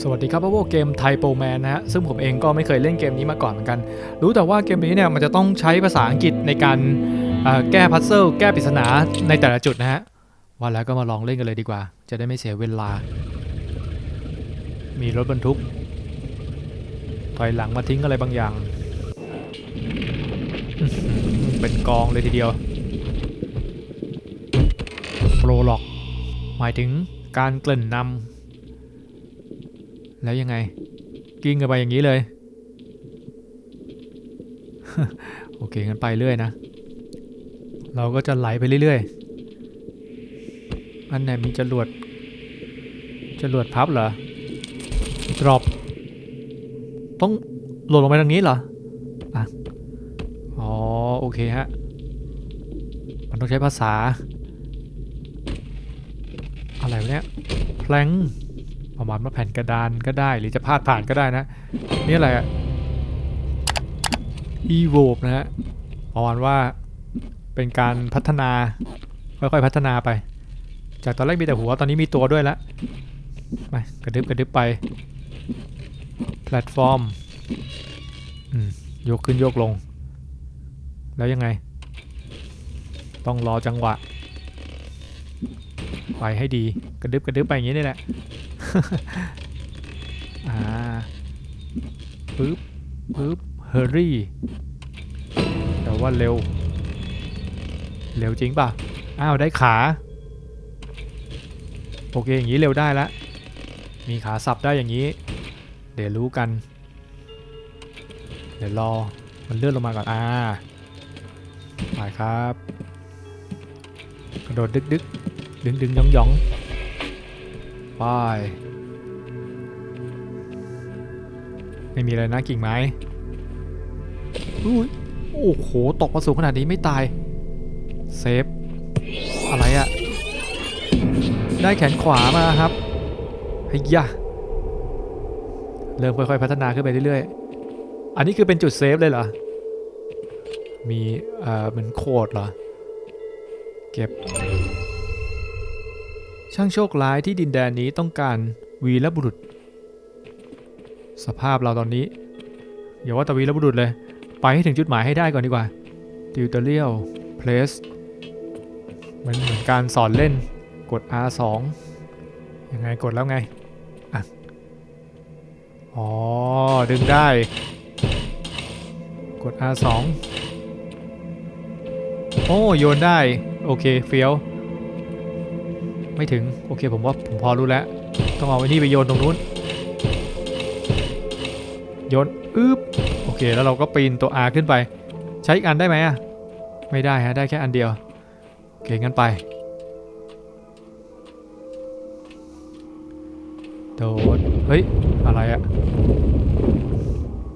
สวัสดีครับพวกเกมไทโปแมนนะฮะซึ่งผมเองก็ไม่เคยเล่นเกมนี้มาก่อนเหมือนกัน รู้แต่ว่าเกมนี้เนี่ยมันจะต้องใช้ภาษาอังกฤษในการแก้พัซเซิลแก้ปริศนาในแต่ละจุดนะฮะว่าแล้วก็มาลองเล่นกันเลยดีกว่า จะได้ไม่เสียเวลา มีรถบรรทุกถอยหลังมาทิ้งอะไรบางอย่าง เป็นกองเลยทีเดียวโปรล็อก หมายถึงการเกริ่นนำ แล้วยังไง กิ้งกันไปอย่างนี้เลย โอเคงั้นไปเรื่อยนะ เราก็จะไหลไปเรื่อยๆ อันไหนมีจรวดจรวดพับเหรอดรอปต้องหล่นลงไปทางนี้เหรออะอ๋อโอเคฮะ มันต้องใช้ภาษา อะไรวะเนี่ยแพลง ประมาณว่าแผ่นกระดานก็ได้หรือจะพาดผ่านก็ได้นะ นี่อะไรอะ evolve นะฮะประมาณว่าเป็นการพัฒนาค่อยๆพัฒนาไป จากตอนแรกมีแต่หัวตอนนี้มีตัวด้วยแล้วไปกระดึบกระดึบไป แพลตฟอร์มอืมยกขึ้นโยกลง แล้วยังไง ต้องรอจังหวะ ไปให้ดีกระดึบกระดึบไปอย่างนี้นี่แหละ อ่าปึ๊บปึ๊บเฮอรี่แต่ว่าเร็ว เร็วจริงป่ะ อ้าว ได้ขา โอเค อย่างนี้เร็วได้ล้วมีขาสับได้อย่างนี้ เดี๋ยวรู้กัน เดี๋ยวรอ มันเลื่อนลงมาก่อน อ่าไปครับ กระโดดดึกดึกดึงดึงยองยอง ไปไม่มีอะไรนะกิ่งไม้อุ้ยโอ้โห ตกมาสูงขนาดนี้ไม่ตาย เซฟ อะไรอะได้แขนขวามาครับเฮ้ยยะเริ่มค่อยๆพัฒนาขึ้นไปเรื่อยๆ อันนี้คือเป็นจุดเซฟเลยเหรอ มีเอ่อเหมือนโคดเหรอ เก็บ ช่างโชคร้ายที่ดินแดนนี้ต้องการวีรบุรุษ สภาพเราตอนนี้อย่าว่าแต่วีรบุรุษเลย ไปให้ถึงจุดหมายให้ได้ก่อนดีกว่า Tutorial Place มันเหมือนการสอนเล่นกด R2 ยังไงกดแล้วไงอะอ๋อ ดึงได้ กด R2 โอ้ โยนได้ โอเค เฟี้ยว ไม่ถึง โอเคผมว่าผมพอรู้แล้ว ต้องเอาไอ้นี่ไปโยนตรงนู้น โยนอึ๊บโอเค แล้วเราก็ปีนตัว R ขึ้นไป ใช้อีกอันได้ไหมอะ ไม่ได้ฮะ ได้แค่อันเดียว โอเค งั้นไปโดดเฮ้ย อะไรอะ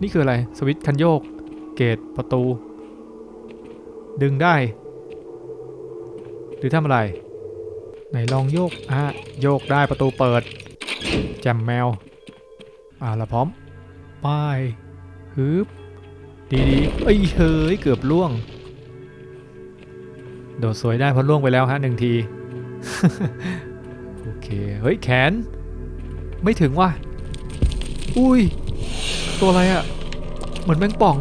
นี่คืออะไร สวิตช์คันโยก เกตประตู ดึงได้ หรือทำอะไร ไหนลองโยกอะโยกได้ประตูเปิดแจมแมว อ่าเราพร้อมไปฮึบดีดีๆเอ้ยเฮ้ยเกือบล่วง โดดสวยได้เพราะล่วงไปแล้วฮะหนึ่งที โอเค เฮ้ยแขน ไม่ถึงว่ะ อุ้ย ตัวอะไรอะ่ะ เหมือนแมงป่อง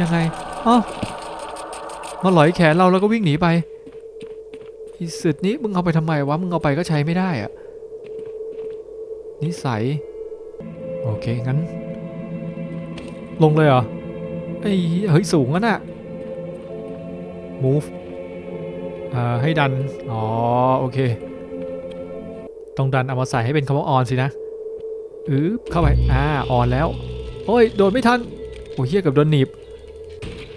ยังไงอ้าวมาหลอยแขนเราแล้วก็วิ่งหนีไป อีสุดนี้มึงเอาไปทำไมวะ มึงเอาไปก็ใช้ไม่ได้อะนิสัย โอเค งั้น ลงเลยเหรอไอ้เฮ้ย สูงอะน่ะ move อ่าให้ดัน อ๋อ โอเค ต้องดันเอามาใส่ให้เป็นคำว่า on สินะอือเข้าไป อ่า on แล้ว โอ้ย โดนไม่ทัน โอ้ยเฮียกับโดนหนีบ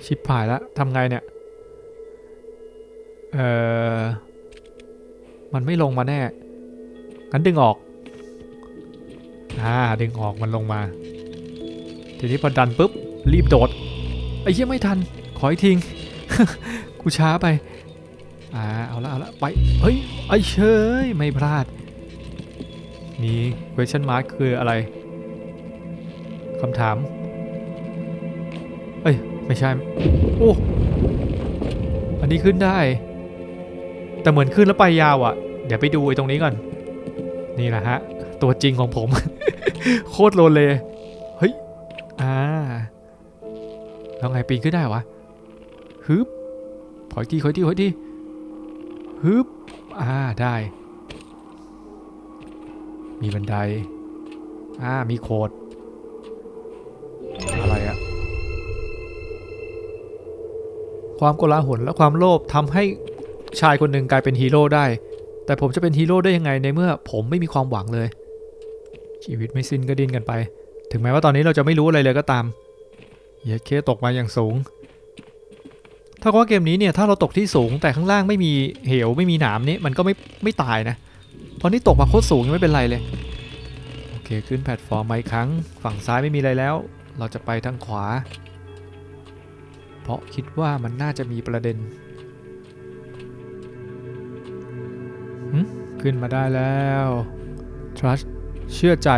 ชิบหายแล้วทำไงเนี่ย เอ่อ มันไม่ลงมาแน่งั้นดึงออก อ่า ดึงออกมันลงมา ทีนี้พอดันปุ๊บ รีบโดด ไอ้เหี้ยไม่ทัน ขออีกทิ้งกูช้าไป อ่า เอาละเอาละไป เฮ้ย ไอ้เชยไม่พลาดมี question mark คืออะไร คำถาม เอ้ย ไม่ใช่ โอ้ อันนี้ขึ้นได้ แต่เหมือนขึ้นแล้วไปยาวอะ่ะ เดี๋ยวไปดูไอ้ตรงนี้ก่อน นี่แหละฮะ ตัวจริงของผม โคตรโลเลเฮ้ย อ่า แล้วไงปีนขึ้นได้วะฮึบขออีกทีขออีกทีขออีกทีฮึบอ่าได้ มีบันได อ่า มีโคดอะไรอะความโกลาหลและความโลภทำให้ ชายคนหนึ่งกลายเป็นฮีโร่ได้ แต่ผมจะเป็นฮีโร่ได้ยังไงในเมื่อผมไม่มีความหวังเลย ชีวิตไม่สิ้นก็ดิ้นกันไป ถึงแม้ว่าตอนนี้เราจะไม่รู้อะไรเลยก็ตามเยเคตกมาอย่างสูง ถ้าว่าเกมนี้เนี่ยถ้าเราตกที่สูงแต่ข้างล่างไม่มีเหวไม่มีหนามนี่มันก็ไม่ไม่ตายนะเพราะนี่ตกมาโคตรสูงยังไม่เป็นไรเลยโอเคขึ้นแพลตฟอร์มมาอีกครั้ง ฝั่งซ้ายไม่มีอะไรแล้ว เราจะไปทางขวา เพราะคิดว่ามันน่าจะมีประเด็น ขึ้นมาได้แล้ว trust เชื่อใจ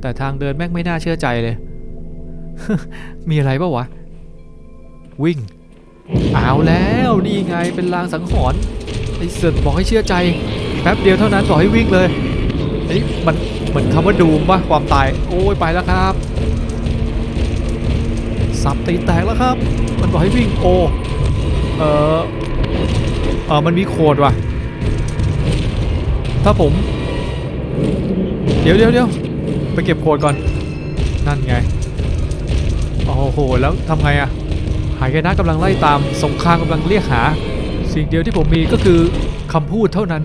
แต่ทางเดินแม่งไม่น่าเชื่อใจเลย มีอะไรปะวะ วิ่งเอาแล้วนี่ไงเป็นลางสังหรณ์ไอ้เสือบอกให้เชื่อใจ แป๊บเดียวเท่านั้นบอกให้วิ่งเลยไอ้ยมันเหมือนคำว่าดูมปะความตาย โอ้ยไปแล้วครับสับตีแตกแล้วครับ มันบอกให้วิ่งโอเออเออมันมีโคดว่ะ ถ้าผม เดี๋ยวเดี๋ยวเดี๋ยวไปเก็บโคดก่อน นั่นไง โอ้โห แล้วทำไงอะหายนะกำลังไล่ตาม สงครามกำลังเรียกหา สิ่งเดียวที่ผมมีก็คือคำพูดเท่านั้น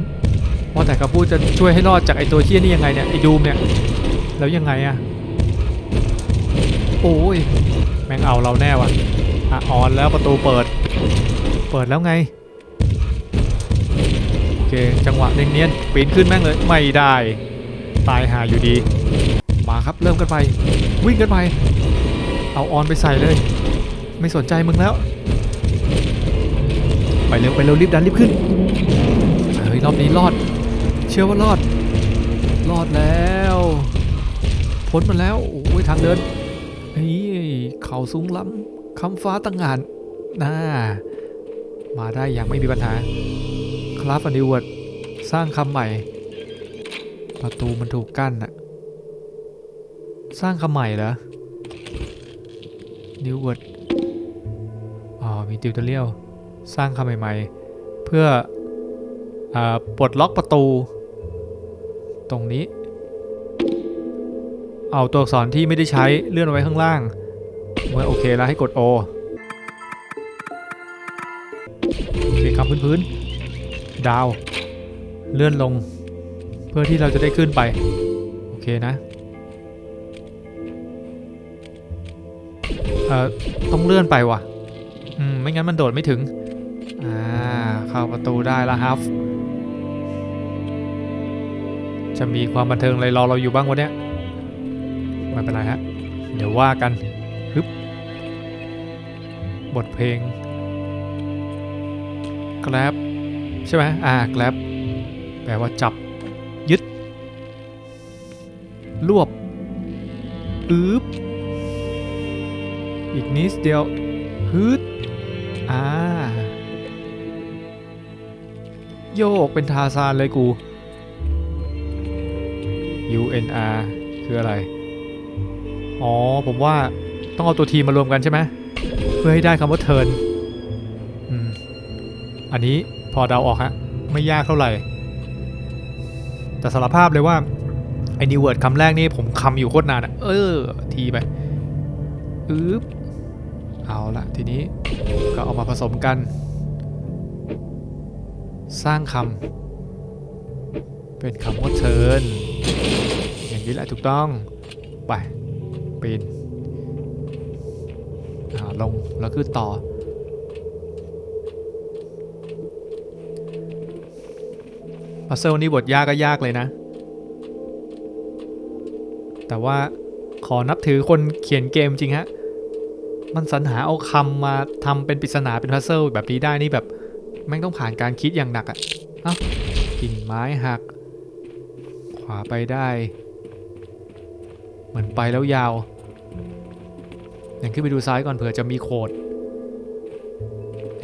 ว่าแต่คำพูดจะช่วยให้รอดจากไอตัวเที่ยนี่ยังไงเนี่ยไอดูมเนี่ย แล้วยังไงอะโอ้ย แม่งเอาเราแน่ว่ะอะออนแล้วประตูเปิด เปิดแล้วไง เค จังหวะเนียนๆปีนขึ้นแม่งเลยไม่ได้ ตายหาอยู่ดี มาครับเริ่มกันไป วิ่งกันไป เอาออนไปใส่เลย ไม่สนใจมึงแล้ว ไปเร็วไปเร็วรีบดันรีบขึ้นเฮ้ยรอบนี้รอด เชื่อว่ารอด รอดแล้วพ้นมาแล้วโอ้ยทางเดินเฮ้ยเขาสูงล้ำคำฟ้าตั้งงานน่ามาได้อย่างไม่มีปัญหา คลาฟอนดิวดสร้างคำใหม่ ประตูมันถูกกั้นอะสร้างคำใหม่เหรอนิวเวิร์ดอ๋อ มีติวเตอรเรียลสร้างคำใหม่ๆ เพื่ออปลดล็อกประตู ตรงนี้ เอาตัวอักษรที่ไม่ได้ใช้เลื่อนไว้ข้างล่าง เมื่อโอเคแล้วให้กด O โอเคครับพื้นๆ ดาว เลื่อนลง เพื่อที่เราจะได้ขึ้นไป โอเคนะ เอ่อ ต้องเลื่อนไปว่ะ อืม ไม่งั้นมันโดดไม่ถึง อ่า เข้าประตูได้ล้วครับจะมีความบันเทิงอะไรรอเราอยู่บ้างวะเนี่ยไม่เป็นไรฮะ เดี๋ยวว่ากันฮึบบทเพลง grab ใช่ไหมอ่า grab แปลว่าจับ ยึด รวบอึบอีกนิดเดียวฮึดอ่า โยกเป็นทาซานเลยกู UNR คืออะไร อ๋อ ผมว่าต้องเอาตัวทีมมารวมกันใช่ไหม เพื่อให้ได้คำว่าเทิร์นอันนี้ พอเดาออกฮะ ไม่ยากเท่าไหร่ แต่สารภาพเลยว่า ไอ้นิวเวิร์ดคำแรกนี่ผมคำอยู่โคตรนานอะเออ ทีไปอึ๊บเอาละทีนี้ก็เอามาผสมกัน สร้างคำเป็นคำว่าเทิร์นอย่างนี้แหละถูกต้อง ไปปีนอ่าลงแล้วขึ้นต่อ พัซเซิลนี่บทยากก็ยากเลยนะ แต่ว่าขอนับถือคนเขียนเกมจริงฮะ มันสรรหาเอาคำมาทำเป็นปริศนาเป็นพัซเซิลแบบนี้ได้นี่แบบแม่งต้องผ่านการคิดอย่างหนักอะ่ะเอ้ากิ่งไม้หัก ขวาไปได้ เหมือนไปแล้วยาวยังขึ้นไปดูซ้ายก่อนเผื่อจะมีโคด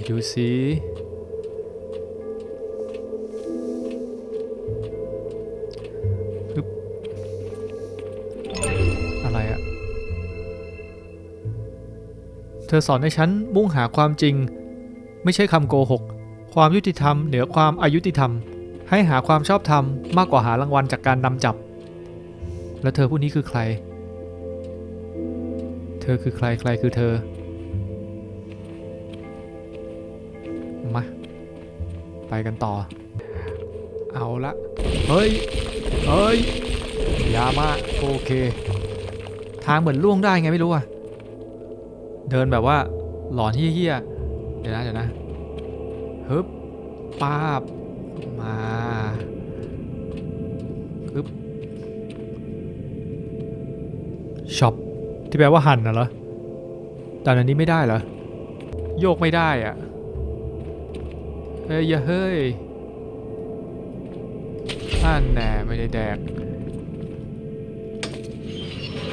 ดูสิ เธอสอนให้ฉันมุ่งหาความจริง ไม่ใช่คำโกหก ความยุติธรรมเหนือความอายุติธรรม ให้หาความชอบธรรมมากกว่าหารางวัลจากการนำจับ แล้วเธอผู้นี้คือใคร เธอคือใครใครคือเธอ มา ไปกันต่อ เอาละ เฮ้ย เฮ้ยอยามา โอเค ทางเหมือนล่วงได้ไงไม่รู้อะ เดินแบบว่าหลอนเฮี้ยเดี๋ยวนะเดี๋ยวนะฮึบป้าบมาฮึบช็อปที่แปลว่าหั่นน่ะเหรอแต่อันนี้ไม่ได้เหรอ โยกไม่ได้อะเฮ้ยอย่าเฮ้ยนั่นแน่ไม่ได้แดก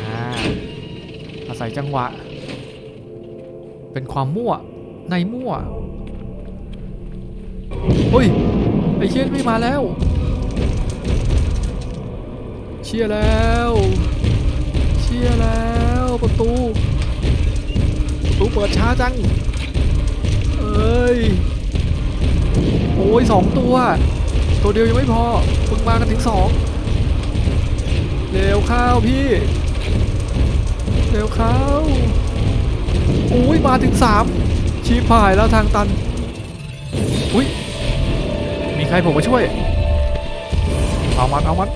อ่าอาศัยจังหวะ เป็นความมั่ว ในมั่วเฮ้ย ไอเชี่ยไม่มาแล้ว เชียแล้ว เชียแล้วประตู ประตูเปิดช้าจัง เอ้ย โอ้ยสองตัว ตัวเดียวยังไม่พอมึงมากันถึงสองเร็วเข้าวพี่ เร็วเข้าว อุ้ยมาถึงสามชีพายแล้วทางตัน อุ้ยมีใครผมมาช่วย เอามันเอามัน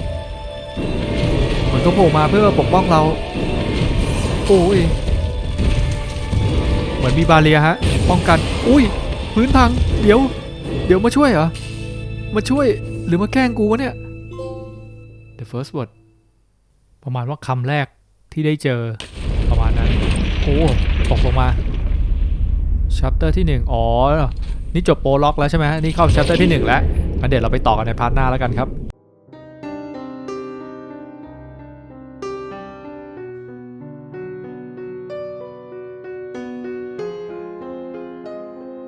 เหมือนเขาโผล่มาเพื่อปกป้องเรา โอ้ย เหมือนมีบาเรียฮะ ป้องกัน อุ้ย พื้นพัง เดี๋ยว เดี๋ยวมาช่วยเหรอ มาช่วยหรือมาแกล้งกูวะเนี่ย The first word ประมาณว่าคำแรกที่ได้เจอประมาณนั้น โอ้ ตกลงมาชัปเตอร์ที่หนึ่งอ๋อ นี่จบโปรล็อกแล้วใช่ไหมนี่เข้าชัปเตอร์ที่หนึ่งแล้วงั้นเดี๋ยวเราไปต่อกันในพาร์ทหน้าแล้วกันครับ